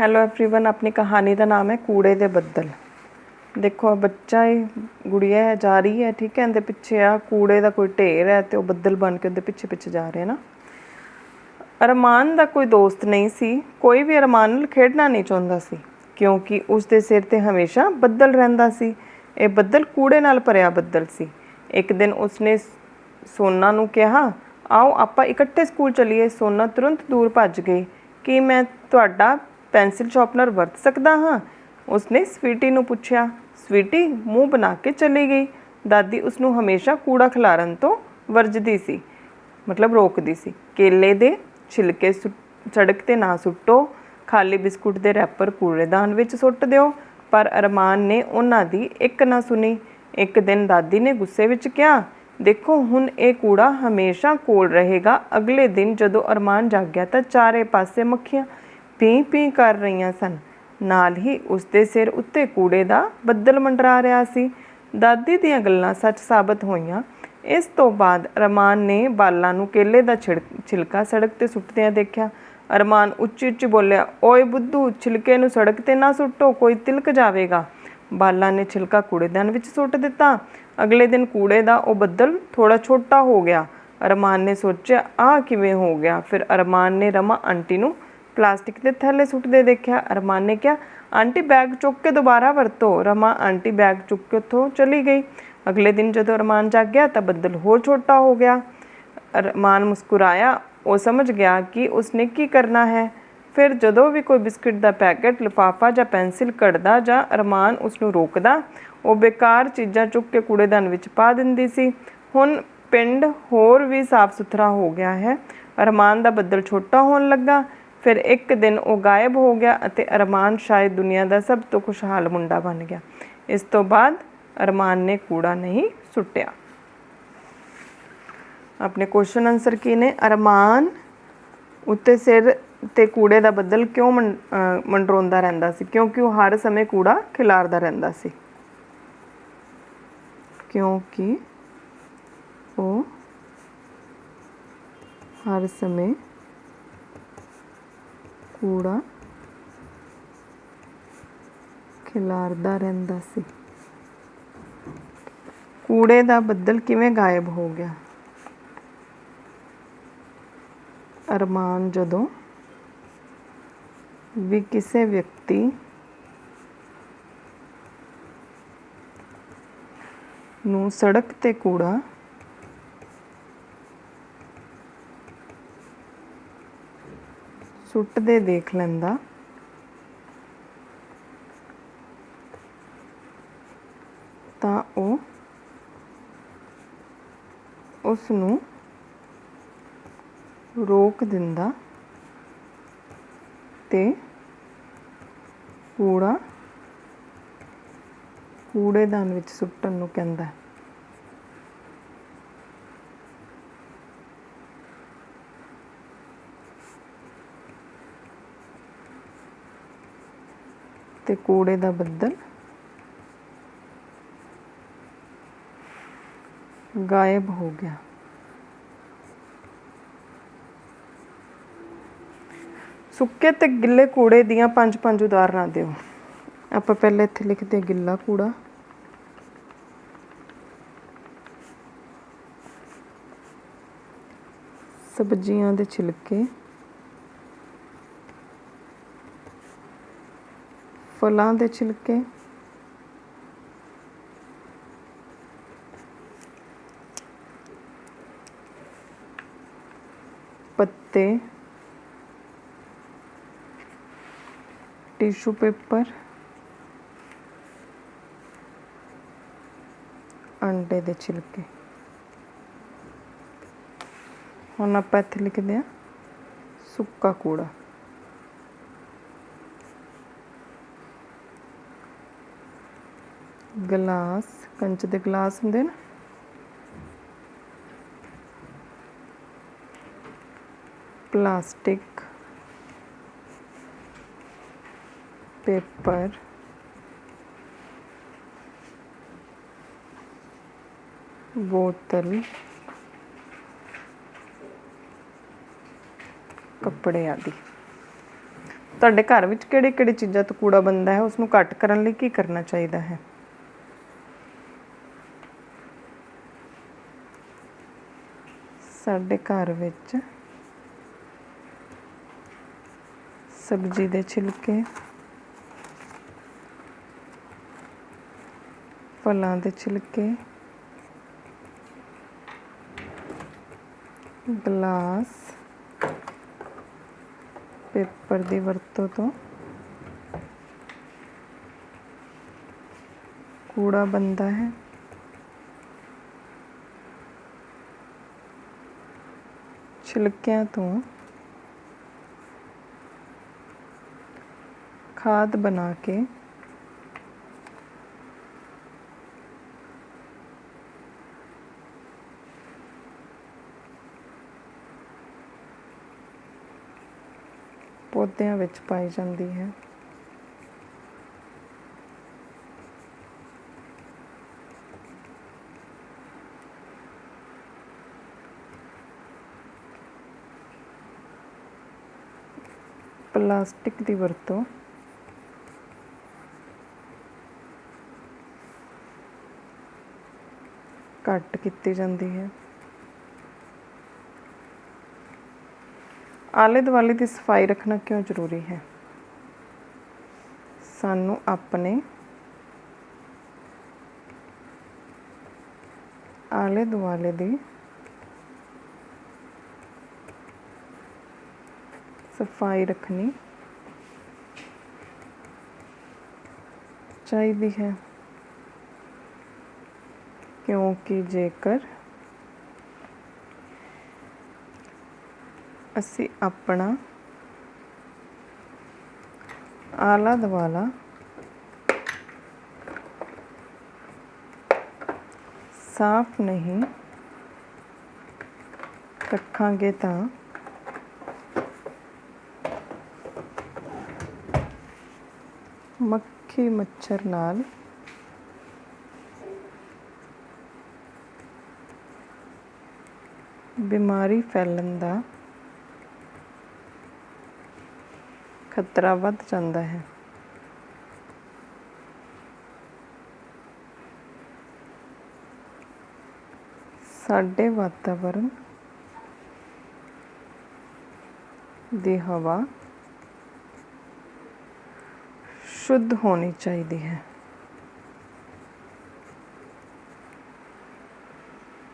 Hello everyone ਆਪਣੀ ਕਹਾਣੀ ਦਾ ਨਾਮ ਹੈ ਕੂੜੇ ਦੇ ਬੱਦਲ ਦੇਖੋ ਆਹ ਬੱਚਾ ਇਹ ਗੁੜੀਆ ਹੈ ਜਾ ਰਹੀ ਹੈ ਠੀਕ ਹੈ ਇਹਦੇ ਪਿੱਛੇ ਆ ਕੂੜੇ ਦਾ ਕੋਈ ਢੇਰ ਹੈ ਤੇ ਉਹ ਬੱਦਲ ਬਣ ਕੇ ਉਹਦੇ ਪਿੱਛੇ ਪਿੱਛੇ ਜਾ ਰਿਹਾ ਨਾ ਅਰਮਾਨ ਦਾ ਕੋਈ ਦੋਸਤ ਨਹੀਂ ਸੀ ਕੋਈ ਵੀ ਅਰਮਾਨ ਨਾਲ ਖੇਡਣਾ ਨਹੀਂ ਚਾਹੁੰਦਾ ਸੀ ਕਿਉਂਕਿ ਉਸ ਦੇ ਸਿਰ ਤੇ ਹਮੇਸ਼ਾ ਬੱਦਲ ਰਹਿੰਦਾ ਸੀ ਇਹ ਬੱਦਲ ਕੂੜੇ ਨਾਲ ਭਰਿਆ ਬੱਦਲ ਸੀ ਇੱਕ ਦਿਨ ਉਸਨੇ ਸੋਨਾ ਨੂੰ ਕਿਹਾ ਆਓ ਆਪਾਂ ਇਕੱਠੇ ਸਕੂਲ ਚੱਲੀਏ ਸੋਨਾ ਤੁਰੰਤ ਦੂਰ ਭੱਜ ਗਈ ਕੀ ਮੈਂ ਤੁਹਾਡਾ ਪੈਨਸਿਲ ਸ਼ਾਰਪਨਰ ਵਰਤ ਸਕਦਾ ਹਾਂ। ਉਸਨੇ ਸਵੀਟੀ ਨੂੰ ਪੁੱਛਿਆ। ਸਵੀਟੀ ਮੂੰਹ ਬਣਾ ਕੇ ਚਲੀ ਗਈ। ਦਾਦੀ ਉਸ ਨੂੰ ਹਮੇਸ਼ਾ ਕੂੜਾ ਖਿਲਾਰਨ ਤੋਂ ਵਰਜਦੀ ਸੀ। ਮਤਲਬ ਰੋਕਦੀ ਸੀ। ਕੇਲੇ ਦੇ ਛਿਲਕੇ ਸੁੱਟ- ਸੜਕ ਤੇ ਨਾ ਸੁੱਟੋ। ਖਾਲੀ ਬਿਸਕੁਟ ਦੇ ਰੈਪਰ ਕੂੜੇਦਾਨ ਵਿੱਚ ਸੁੱਟ ਦਿਓ। ਪਰ ਅਰਮਾਨ ਨੇ ਉਹਨਾਂ ਦੀ ਇੱਕ ਨਾ ਸੁਣੀ। ਇੱਕ ਦਿਨ ਦਾਦੀ ਨੇ ਗੁੱਸੇ ਵਿੱਚ ਕਿਹਾ, ਦੇਖੋ, ਹੁਣ ਇਹ ਕੂੜਾ ਹਮੇਸ਼ਾ ਕੋਲ ਰਹੇਗਾ। ਅਗਲੇ ਦਿਨ ਜਦੋਂ ਅਰਮਾਨ ਜਾਗਿਆ ਤਾਂ ਚਾਰੇ ਪਾਸੇ ਮੱਖੀਆਂ ਪੀ ਪੀ ਕਰ ਰਹੀਆਂ ਸਨ। ਨਾਲ ਹੀ ਉਸ ਦੇ ਸਿਰ ਉੱਤੇ ਕੂੜੇ ਦਾ ਬੱਦਲ ਮੰਡਰਾ ਰਿਹਾ ਸੀ। ਦਾਦੀ ਦੀਆਂ ਗੱਲਾਂ ਸੱਚ ਸਾਬਤ ਹੋਈਆਂ। ਇਸ ਤੋਂ ਬਾਅਦ ਅਰਮਾਨ ਨੇ ਬਾਲਾਂ ਨੂੰ ਕੇਲੇ ਦਾ ਛਿੜਕ- ਛਿਲਕਾ ਸੜਕ ਤੇ ਸੁੱਟਦਿਆਂ ਦੇਖਿਆ। ਅਰਮਾਨ ਉੱਚੀ ਉੱਚੀ ਬੋਲਿਆ, ਓਏ ਬੁੱਧੂ, ਛਿਲਕੇ ਨੂੰ ਸੜਕ ਤੇ ਨਾ ਸੁੱਟੋ, ਕੋਈ ਤਿਲਕ ਜਾਵੇਗਾ। ਬਾਲਾਂ ਨੇ ਛਿਲਕਾ ਕੂੜੇਦਾਨ ਵਿੱਚ ਸੁੱਟ ਦਿੱਤਾ। ਅਗਲੇ ਦਿਨ ਕੂੜੇ ਦਾ ਉਹ ਬੱਦਲ ਥੋੜਾ ਛੋਟਾ ਹੋ ਗਿਆ। ਅਰਮਾਨ ਨੇ ਸੋਚਿਆ, ਆਹ ਕਿਵੇਂ ਹੋ ਗਿਆ? ਫਿਰ ਅਰਮਾਨ ਨੇ ਰਮਾ ਆਂਟੀ ਨੂੰ ਪਲਾਸਟਿਕ ਦੇ ਥੈਲੇ ਸੁੱਟਦੇ ਦੇਖਿਆ, ਅਰਮਾਨ ਨੇ ਕਿਹਾ, ਆਂਟੀ, ਬੈਗ ਚੁੱਕ ਕੇ ਦੁਬਾਰਾ ਵਰਤੋ। ਰਮਾ, ਆਂਟੀ, ਬੈਗ ਚੁੱਕ ਕੇ ਉੱਥੋਂ ਚਲੀ ਗਈ। ਅਗਲੇ ਦਿਨ ਜਦੋਂ ਅਰਮਾਨ ਜਾਗਿਆ ਤਾਂ ਬੱਦਲ ਹੋਰ ਛੋਟਾ ਹੋ ਗਿਆ। ਅਰਮਾਨ ਮੁਸਕਰਾਇਆ, ਉਹ ਸਮਝ ਗਿਆ ਕਿ ਉਸਨੇ ਕੀ ਕਰਨਾ ਹੈ। ਫਿਰ ਜਦੋਂ ਵੀ ਕੋਈ ਬਿਸਕਟ ਦਾ ਪੈਕੇਟ, ਲਿਫਾਫਾ ਜਾਂ ਪੈਨਸਿਲ ਕੱਢਦਾ ਜਾਂ ਅਰਮਾਨ ਉਸ ਨੂੰ ਰੋਕਦਾ, ਉਹ ਬੇਕਾਰ ਚੀਜ਼ਾਂ ਚੁੱਕ ਕੇ ਕੂੜੇਦਾਨ ਵਿੱਚ ਪਾ ਦਿੰਦੀ ਸੀ। ਹੁਣ ਪਿੰਡ ਹੋਰ ਵੀ ਸਾਫ਼ ਸੁਥਰਾ ਹੋ ਗਿਆ ਹੈ। ਅਰਮਾਨ ਦਾ ਬੱਦਲ ਛੋਟਾ ਹੋਣ ਲੱਗਾ। ਫਿਰ ਇੱਕ ਦਿਨ ਉਹ ਗਾਇਬ ਹੋ ਗਿਆ ਅਤੇ ਅਰਮਾਨ ਸ਼ਾਇਦ ਦੁਨੀਆ ਦਾ ਸਭ ਤੋਂ ਖੁਸ਼ਹਾਲ ਮੁੰਡਾ ਬਣ ਗਿਆ। ਇਸ ਤੋਂ ਬਾਅਦ ਅਰਮਾਨ ਨੇ ਕੂੜਾ ਨਹੀਂ ਸੁੱਟਿਆ। ਆਪਣੇ ਕੁਐਸਚਨ ਆਨਸਰ ਕੀ ਨੇ? ਅਰਮਾਨ ਉੱਤੇ ਸਿਰ ਤੇ ਕੂੜੇ ਦਾ ਬੱਦਲ ਕਿਉਂ ਮੰਡ- ਮੰਡਰਾਉਂਦਾ ਰਹਿੰਦਾ ਸੀ? ਕਿਉਂਕਿ ਉਹ ਹਰ ਸਮੇਂ ਕੂੜਾ ਖਿਲਾਰਦਾ ਰਹਿੰਦਾ ਸੀ। ਕਿਉਂਕਿ ਉਹ ਹਰ ਸਮੇਂ ਕੂੜਾ ਖਿਲਾਰਦਾ ਰਹਿੰਦਾ ਸੀ। ਕੂੜੇ ਦਾ ਬੱਦਲ ਕਿਵੇਂ ਗਾਇਬ ਹੋ ਗਿਆ? ਅਰਮਾਨ ਜਦੋਂ ਵੀ ਕਿਸੇ ਵਿਅਕਤੀ ਨੂੰ ਸੜਕ ਤੇ ਕੂੜਾ ਸੁੱਟਦੇ ਦੇਖ ਲੈਂਦਾ। ਤਾਂ ਉਹ ਉਸ ਨੂੰ ਰੋਕ ਦਿੰਦਾ ਤੇ ਕੂੜਾ ਕੂੜੇਦਾਨ ਵਿੱਚ ਸੁੱਟਣ ਨੂੰ ਕਹਿੰਦਾ। ਤੇ ਕੂੜੇ ਦਾ ਬੱਦਲ। ਗਾਇਬ ਹੋ ਗਿਆ। ਸੁੱਕੇ ਤੇ ਗਿੱਲੇ ਕੂੜੇ ਦੀਆਂ ਪੰਜ ਪੰਜ ਉਦਾਹਰਨਾਂ ਦਿਓ। ਆਪਾਂ ਪਹਿਲਾਂ ਇੱਥੇ ਲਿਖਦੇ ਗਿੱਲਾ ਕੂੜਾ। ਸਬਜ਼ੀਆਂ ਦੇ ਛਿਲਕੇ। ਫਲਾਂ ਦੇ ਛਿਲਕੇ ਪੱਤੇ टिश्यू पेपर ਅੰਡੇ ਦੇ ਛਿਲਕੇ ਹੁਣ ਆਪਾਂ ਇੱਥੇ ਲਿਖਦੇ ਆ ਸੁੱਕਾ ਕੂੜਾ ਗਲਾਸ, ਕੰਚ ਦੇ ਗਲਾਸ ਹੁੰਦੇ ਨੇ। Plastic, paper. ਬੋਤਲ। ਕੱਪੜੇ ਆਦਿ। ਤੁਹਾਡੇ ਘਰ ਵਿੱਚ ਕਿਹੜੇ-ਕਿਹੜੇ ਚੀਜ਼ਾਂ ਤੋਂ ਕੂੜਾ ਬਣਦਾ ਹੈ? ਉਸ ਨੂੰ ਘੱਟ ਕਰਨ ਲਈ ਕੀ ਕਰਨਾ ਚਾਹੀਦਾ ਹੈ? ਸਾਡੇ ਘਰ ਵਿੱਚ ਸਬਜ਼ੀ ਦੇ ਛਿਲਕੇ, ਫਲਾਂ ਦੇ ਛਿਲਕੇ, ਗਲਾਸ, ਪੇਪਰ ਦੀ ਵਰਤੋਂ ਤੋਂ ਕੂੜਾ ਬਣਦਾ ਹੈ। ਛਿਲਕਿਆਂ ਤੋਂ ਖਾਦ ਬਣਾ ਕੇ ਪੌਦਿਆਂ ਵਿੱਚ ਪਾਈ ਜਾਂਦੀ ਹੈ। ਪਲਾਸਟਿਕ ਦੀ ਵਰਤੋਂ। ਘੱਟ ਕੀਤੀ ਜਾਂਦੀ ਹੈ। ਆਲੇ ਦੁਆਲੇ ਦੀ ਸਫ਼ਾਈ ਰੱਖਣਾ ਕਿਉਂ ਜ਼ਰੂਰੀ ਹੈ? ਸਾਨੂੰ ਆਪਣੇ ਆਲੇ ਦੁਆਲੇ ਦੀ ਸਫ਼ਾਈ ਰੱਖਣੀ ਚਾਹੀਦੀ ਹੈ ਕਿਉਂਕਿ ਜੇਕਰ ਅਸੀਂ ਆਪਣਾ ਆਲਾ ਦੁਆਲਾ ਸਾਫ਼ ਨਹੀਂ ਰੱਖਾਂਗੇ ਤਾਂ ਮੱਖੀ ਮੱਛਰ ਨਾਲ। ਬਿਮਾਰੀ ਫੈਲਣ ਦਾ ਖਤਰਾ ਵੱਧ ਜਾਂਦਾ ਹੈ। ਸਾਡੇ ਵਾਤਾਵਰਣ ਦੀ ਹਵਾ ਸ਼ੁੱਧ ਹੋਣੀ ਚਾਹੀਦੀ ਹੈ।